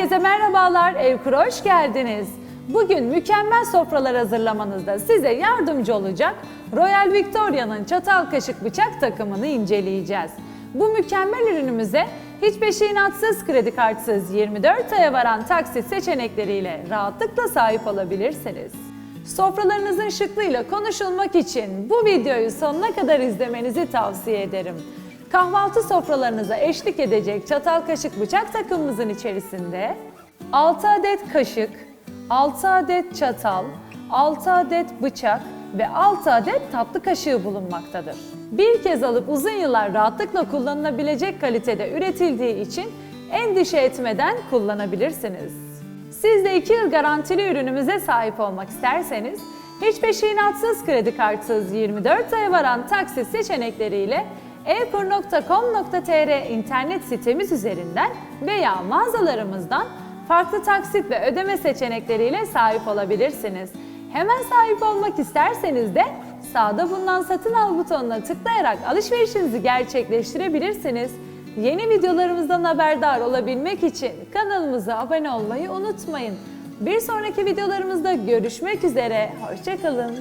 Herkese merhabalar, Evkur'a hoş geldiniz. Bugün mükemmel sofralar hazırlamanızda size yardımcı olacak Royal Victoria'nın çatal kaşık bıçak takımını inceleyeceğiz. Bu mükemmel ürünümüze hiç peşinatsız, kredi kartsız 24 aya varan taksit seçenekleriyle rahatlıkla sahip olabilirsiniz. Sofralarınızın şıklığıyla konuşulmak için bu videoyu sonuna kadar izlemenizi tavsiye ederim. Kahvaltı sofralarınıza eşlik edecek çatal kaşık bıçak takımımızın içerisinde 6 adet kaşık, 6 adet çatal, 6 adet bıçak ve 6 adet tatlı kaşığı bulunmaktadır. Bir kez alıp uzun yıllar rahatlıkla kullanılabilecek kalitede üretildiği için endişe etmeden kullanabilirsiniz. Siz de 2 yıl garantili ürünümüze sahip olmak isterseniz, hiç peşinatsız kredi kartsız 24 aya varan taksit seçenekleriyle evkur.com.tr internet sitemiz üzerinden veya mağazalarımızdan farklı taksit ve ödeme seçenekleriyle sahip olabilirsiniz. Hemen sahip olmak isterseniz de sağda bulunan satın al butonuna tıklayarak alışverişinizi gerçekleştirebilirsiniz. Yeni videolarımızdan haberdar olabilmek için kanalımıza abone olmayı unutmayın. Bir sonraki videolarımızda görüşmek üzere, hoşçakalın.